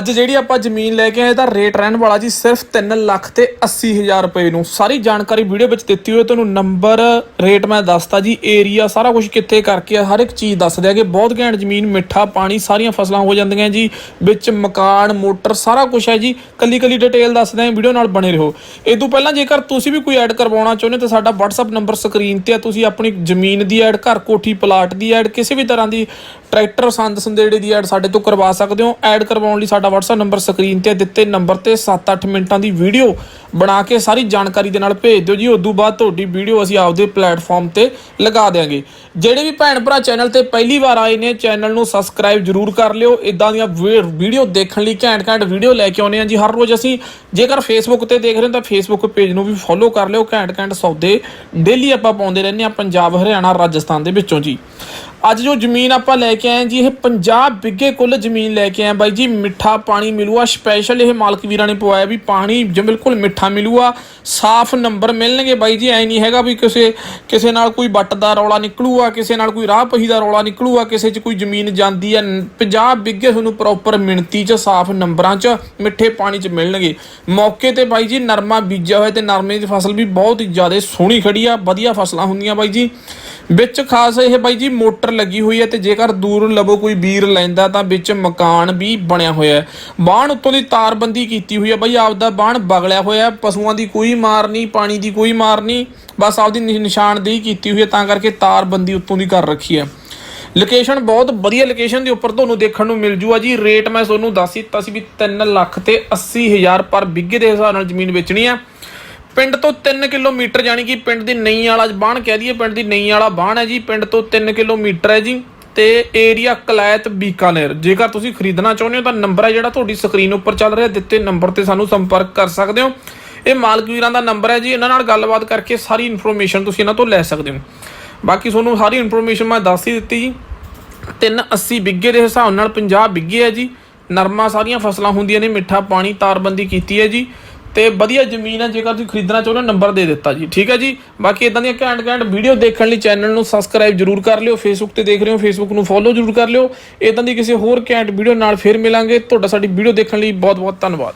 ਅੱਜ ਜਿਹੜੀ ਆਪਾਂ ਜ਼ਮੀਨ ਲੈ ਕੇ ਆਏ ਤਾਂ ਰੇਟ ਰਹਿਣ ਵਾਲਾ ਜੀ ਸਿਰਫ 3 ਲੱਖ ਤੇ 80000 ਰੁਪਏ ਨੂੰ। ਸਾਰੀ ਜਾਣਕਾਰੀ ਵੀਡੀਓ ਵਿੱਚ ਦਿੱਤੀ ਹੋਈ ਤੁਹਾਨੂੰ ਨੰਬਰ ਰੇਟ ਮੈਂ ਦੱਸਤਾ ਜੀ ਏਰੀਆ ਸਾਰਾ ਕੁਝ ਕਿੱਥੇ ਕਰਕੇ ਹਰ ਇੱਕ ਚੀਜ਼ ਦੱਸ ਦਿਆਂਗੇ ਬਹੁਤ ਘੈਂਟ ਜ਼ਮੀਨ, ਮਿੱਠਾ ਪਾਣੀ, ਸਾਰੀਆਂ ਫਸਲਾਂ ਹੋ ਜਾਂਦੀਆਂ ਜੀ, ਵਿੱਚ ਮਕਾਨ, ਮੋਟਰ, ਸਾਰਾ ਕੁਝ ਹੈ ਜੀ ਕੱਲੀ ਕੱਲੀ ਡਿਟੇਲ ਦੱਸਦੇ ਆਂ ਵੀਡੀਓ ਨਾਲ ਬਣੇ ਰਹੋ। ਇਹ ਤੋਂ ਪਹਿਲਾਂ ਜੇਕਰ ਤੁਸੀਂ ਵੀ ਕੋਈ ਐਡ ਕਰਵਾਉਣਾ ਚਾਹੁੰਦੇ ਤਾਂ ਸਾਡਾ WhatsApp ਨੰਬਰ ਸਕਰੀਨ ਤੇ ਆ, ਤੁਸੀਂ ਆਪਣੀ ਜ਼ਮੀਨ ਦੀ ਐਡ ਘਰ ਕੋਠੀ ਪਲਾਟ ਦੀ ਐਡ ਕਿਸੇ ਵੀ ਤਰ੍ਹਾਂ ਦੀ ਟਰੈਕਟਰ ਸੰਦ ਸੰਦੇੜੇ ਦੀ ਐਡ ਸਾਡੇ ਤੋਂ ਕਰਵਾ ਸਕਦੇ ਹੋ। ਐਡ ਕਰਵਾਉਣ ਲਈ ਸਾਡਾ WhatsApp ਨੰਬਰ ਸਕਰੀਨ ਤੇ ਦਿੱਤੇ ਨੰਬਰ ਤੇ 7-8 ਮਿੰਟਾਂ ਦੀ ਵੀਡੀਓ ਬਣਾ ਕੇ ਸਾਰੀ ਜਾਣਕਾਰੀ ਦੇ ਨਾਲ ਭੇਜ ਦਿਓ ਜੀ। ਉਦੋਂ ਬਾਅਦ ਤੁਹਾਡੀ ਵੀਡੀਓ ਅਸੀਂ ਆਪਦੇ ਪਲੇਟਫਾਰਮ ਤੇ ਲਗਾ ਦੇਵਾਂਗੇ ਜਿਹੜੇ ਵੀ ਭੈਣ ਭਰਾ ਚੈਨਲ ਤੇ ਪਹਿਲੀ ਵਾਰ ਆਏ ਨੇ ਚੈਨਲ ਨੂੰ ਸਬਸਕ੍ਰਾਈਬ ਜਰੂਰ ਕਰ ਲਿਓ। ਇਦਾਂ ਦੀਆਂ ਵੀਡੀਓ ਦੇਖਣ ਲਈ ਘੈਂਟ ਘੈਂਟ ਵੀਡੀਓ ਲੈ ਕੇ ਆਉਨੇ ਆ ਜੀ। ਹਰ ਰੋਜ਼ ਅਸੀਂ ਜੇਕਰ ਫੇਸਬੁੱਕ ਤੇ ਦੇਖ ਰਹੇ ਹੋ ਤਾਂ ਫੇਸਬੁੱਕ ਪੇਜ ਨੂੰ ਵੀ ਫੋਲੋ ਕਰ ਲਿਓ। ਘੈਂਟ ਘੈਂਟ ਸੌਦੇ ਡੇਲੀ ਆਪਾਂ ਪਾਉਂਦੇ ਰਹਿੰਦੇ ਆ ਪੰਜਾਬ, ਹਰਿਆਣਾ, ਰਾਜਸਥਾਨ ਦੇ ਵਿੱਚੋਂ ਜੀ। ਅੱਜ ਜੋ ਜ਼ਮੀਨ ਆਪਾਂ ਲੈ ਕੇ ਆਏ ਜੀ, ਇਹ 50 ਬਿੱਗੇ ਕੁੱਲ ਜ਼ਮੀਨ ਲੈ ਕੇ ਆਏ ਬਾਈ ਜੀ। ਮਿੱਠਾ ਪਾਣੀ ਮਿਲੂਗਾ ਸਪੈਸ਼ਲ ਇਹ ਮਾਲਕ ਵੀਰਾਂ ਨੇ ਪਵਾਇਆ ਵੀ ਪਾਣੀ ਜ ਬਿਲਕੁਲ ਮਿੱਠਾ ਮਿਲੂਗਾ ਸਾਫ਼ ਨੰਬਰ ਮਿਲਣਗੇ ਬਾਈ ਜੀ। ਐ ਨਹੀਂ ਹੈਗਾ ਵੀ ਕਿਸੇ ਕਿਸੇ ਨਾਲ ਕੋਈ ਵੱਟ ਦਾ ਰੌਲਾ ਨਿਕਲੂਗਾ, ਕਿਸੇ ਨਾਲ ਕੋਈ ਰਾਹ ਪਹੀ ਦਾ ਰੌਲਾ ਨਿਕਲੂਗਾ, ਕਿਸੇ 'ਚ ਕੋਈ ਜ਼ਮੀਨ ਜਾਂਦੀ ਹੈ। 50 ਬਿੱਗੇ ਤੁਹਾਨੂੰ ਪ੍ਰੋਪਰ ਮਿਣਤੀ 'ਚ, ਸਾਫ਼ ਨੰਬਰਾਂ 'ਚ, ਮਿੱਠੇ ਪਾਣੀ 'ਚ ਮਿਲਣਗੇ। ਮੌਕੇ ਤੇ ਬਾਈ ਜੀ ਨਰਮਾ ਬੀਜਿਆ ਹੋਇਆ ਤੇ ਨਰਮੇ ਦੀ ਫਸਲ ਵੀ ਬਹੁਤ ਹੀ ਜ਼ਿਆਦਾ ਸੋਹਣੀ ਖੜੀ ਆ, ਵਧੀਆ ਫਸਲਾਂ ਹੁੰਦੀਆਂ ਬਾਈ ਜੀ। ਵਿੱਚ ਖਾਸ ਇਹ ਬਾਈ ਜੀ ਮੋਟਰ ਲੱਗੀ ਹੋਈ ਹੈ ਤੇ ਜੇਕਰ ਦੂਰ ਲਵੋ ਕੋਈ ਵੀਰ ਲੈਂਦਾ ਤਾਂ ਵਿੱਚ ਮਕਾਨ ਵੀ ਬਣਿਆ ਹੋਇਆ ਹੈ। ਬਾਣ ਉੱਤੋਂ ਦੀ ਤਾਰਬੰਦੀ ਕੀਤੀ ਹੋਈ ਹੈ। ਬਾਈ ਆਪਦਾ ਬਾਣ ਬਗਲਿਆ ਹੋਇਆ ਪਸ਼ੂਆਂ ਦੀ ਕੋਈ ਮਾਰ ਨਹੀਂ, ਪਾਣੀ ਦੀ ਕੋਈ ਮਾਰ ਨਹੀਂ, ਬਸ ਆਪਦੀ ਨਿ- ਨਿਸ਼ਾਨਦੇਹੀ ਕੀਤੀ ਹੋਈ ਹੈ ਤਾਂ ਕਰਕੇ ਤਾਰਬੰਦੀ ਉੱਤੋਂ ਦੀ ਕਰ ਰੱਖੀ ਹੈ। ਲੋਕੇਸ਼ਨ ਬਹੁਤ ਵਧੀਆ ਲੋਕੇਸ਼ਨ ਦੇ ਉੱਪਰ ਤੁਹਾਨੂੰ ਦੇਖਣ ਨੂੰ ਮਿਲ ਜੂਗਾ ਜੀ। ਰੇਟ ਮੈਂ ਤੁਹਾਨੂੰ ਦੱਸ ਦਿੱਤਾ ਸੀ ਵੀ 3 ਲੱਖ ਤੇ 80 ਹਜ਼ਾਰ ਪਰ ਬਿੱਗੇ ਦੇ ਹਿਸਾਬ ਨਾਲ ਜ਼ਮੀਨ ਵੇਚਣੀ ਹੈ। ਪਿੰਡ ਤੋਂ 3 ਕਿਲੋਮੀਟਰ ਜਾਨੀ ਕਿ ਪਿੰਡ ਦੀ ਨਈ ਵਾਲਾ ਬਾਣ ਕਹਿ ਦਈਏ, ਪਿੰਡ ਦੀ ਨਈ ਵਾਲਾ ਬਾਣ ਹੈ ਜੀ, ਪਿੰਡ ਤੋਂ 3 ਕਿਲੋਮੀਟਰ ਹੈ ਜੀ, ਤੇ ਏਰੀਆ ਕਲੈਤ ਬੀਕਾਨੇਰ। ਜੇਕਰ ਤੁਸੀਂ ਖਰੀਦਣਾ ਚਾਹੁੰਦੇ ਹੋ, ਤਾਂ ਨੰਬਰ ਹੈ ਜਿਹੜਾ ਤੁਹਾਡੀ ਸਕਰੀਨ ਉੱਪਰ ਚੱਲ ਰਿਹਾ, ਦਿੱਤੇ ਨੰਬਰ ਤੇ ਸਾਨੂੰ ਸੰਪਰਕ ਕਰ ਸਕਦੇ ਹੋ। ਇਹ ਮਾਲਕ ਵੀਰਾਂ ਦਾ ਨੰਬਰ ਹੈ ਜੀ, ਇਹਨਾਂ ਨਾਲ ਗੱਲਬਾਤ ਕਰਕੇ ਸਾਰੀ ਇਨਫੋਰਮੇਸ਼ਨ ਤੁਸੀਂ ਇਹਨਾਂ ਤੋਂ ਲੈ ਸਕਦੇ ਹੋ। ਬਾਕੀ ਤੁਹਾਨੂੰ ਸਾਰੀ ਇਨਫੋਰਮੇਸ਼ਨ ਮੈਂ ਦੱਸ ਹੀ ਦਿੱਤੀ ਜੀ। 380 ਬਿੱਗੇ ਦੇ ਹਿਸਾਬ ਨਾਲ 50 ਬਿੱਗੇ ਹੈ ਜੀ। ਨਰਮਾ ਸਾਰੀਆਂ ਫਸਲਾਂ ਹੁੰਦੀਆਂ ਨੇ, ਮਿੱਠਾ ਪਾਣੀ, ਤਾਰਬੰਦੀ ਕੀਤੀ ਹੈ ਜੀ। ਤੇ ਵਧੀਆ ਜ਼ਮੀਨ ਹੈ, ਜੇਕਰ ਤੁਸੀਂ ਖਰੀਦਣਾ ਚਾਹੁੰਦੇ ਹੋ, ਨੰਬਰ ਦੇ ਦਿੱਤਾ ਜੀ। ਠੀਕ ਹੈ ਜੀ? ਬਾਕੀ ਇਦਾਂ ਦੀਆਂ ਘੈਂਟ ਘੈਂਟ ਵੀਡੀਓ ਦੇਖਣ ਲਈ ਚੈਨਲ ਨੂੰ ਸਬਸਕ੍ਰਾਈਬ ਜਰੂਰ ਕਰ ਲਿਓ। ਫੇਸਬੁੱਕ ਤੇ ਦੇਖ ਰਹੇ ਹੋ ਫੇਸਬੁੱਕ ਨੂੰ ਫੋਲੋ ਜਰੂਰ ਕਰ ਲਿਓ। ਇਦਾਂ ਦੀ ਕਿਸੇ ਹੋਰ ਘੈਂਟ ਵੀਡੀਓ ਨਾਲ ਫਿਰ ਮਿਲਾਂਗੇ। ਤੁਹਾਡਾ ਸਾਡੀ ਵੀਡੀਓ ਦੇਖਣ ਲਈ ਬਹੁਤ ਬਹੁਤ ਧੰਨਵਾਦ।